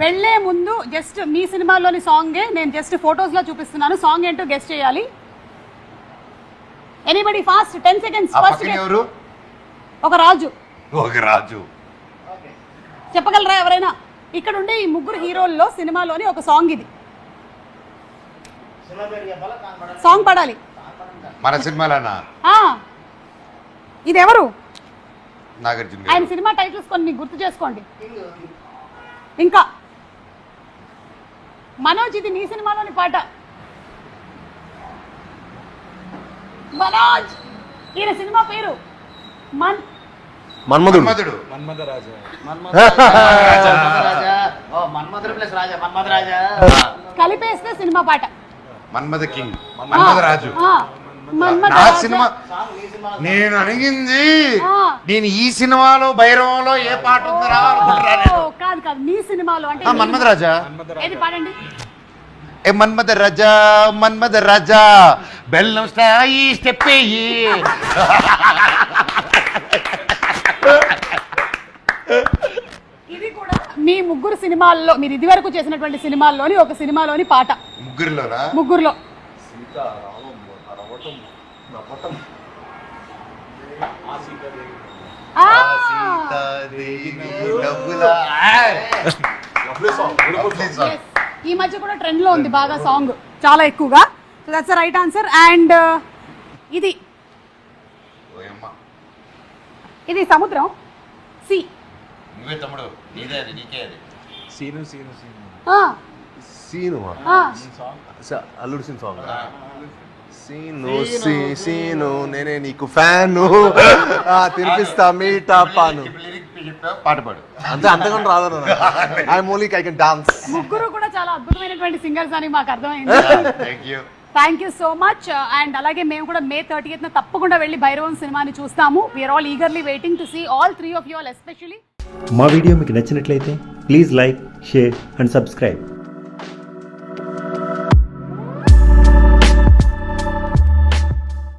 వెళ్ళే ముందు జస్ట్ మీ సినిమాలోని సాంగే నేను జస్ట్ ఫొటోస్లో చూపిస్తున్నాను. సాంగ్ ఏంటో గెస్ట్ చేయాలి. Anybody fast ten seconds first ఎవరు? ఒక రాజు. ఒక రాజు. చెప్పగలరా ఎవరైనా? ఇక్కడ ఉండే ఈ ముగ్గురు హీరోల్లో సినిమాలోని ఒక సాంగ్ ఇది. సాంగ్ పడాలి. మన సినిమాలోనా? ఆ, ఇది ఎవరు నాగార్జున ఆయన సినిమా టైటిల్స్ కొన్ని గుర్తు చేసుకోండి. ఇంకా. మనోజ్ ఇది నీ సినిమాలోని పాట. మనోజ్! ఈయన సినిమా పేరు మన్ మన్మధుడు. మన్మధుడు. మన్మధరాజా. రాజా ఓ మన్మధుడు ప్లస్ రాజా మన్మధ రాజా కలిపేస్తే సినిమా పాట. మన్మథ కింగ్. మన్మథ రాజు నా. సినిమా నేను అడిగింది. నేను ఈ సినిమాలో భైరవంలో ఏ పాట ఉందిరా అనుకుంటున్నా నేను. ఓ, కాదు కాదు. నీ సినిమాలో అంటే ఆ, మన్మథ రాజా. ఏది పాడండి? ఏ మన్మథ రాజా మన్మథ రాజా బెల్లం స్థాయి స్టెప్ ఇది కూడా మీ ముగ్గురు సినిమాల్లో మీరు ఇదివరకు చేసినటువంటి సినిమాల్లోని ఒక సినిమాలోని పాట. ముగ్గురులోనా? ముగ్గురులో. ఆయ్. Lovely song. yes. ఈ మధ్య కూడా ట్రెండ్లో ఉంది బాగా సాంగ్ చాలా ఎక్కువగా so that's right answer and ఇది ఓయమ్మ. ఇది సముద్రం సి నువ్వే తమ్ముడు నీదే అది నీకే అది సీను సీను సీను సీను స- అల్లుడు సీన్ సాంగ్ సీను సీ సీను. నేనే నీకు ఫ్యాను. తినిపిస్తా మీటా పాను. పాట పాడు. అంతే అంతకుండా రాదు I only I can dance. ముగ్గురు కూడా చాలా అద్భుతమైనటువంటి సింగర్స్ అని మాకు అర్థమైంది. Thank you thank you so much and అలాగే మేము కూడా మే థర్టీ తప్పకుండా వెళ్ళి భైరవం సినిమాని చూస్తాము. We're all eagerly waiting to see all three of you all especially మా వీడియో మీకు నచ్చినట్లయితే please like share and subscribe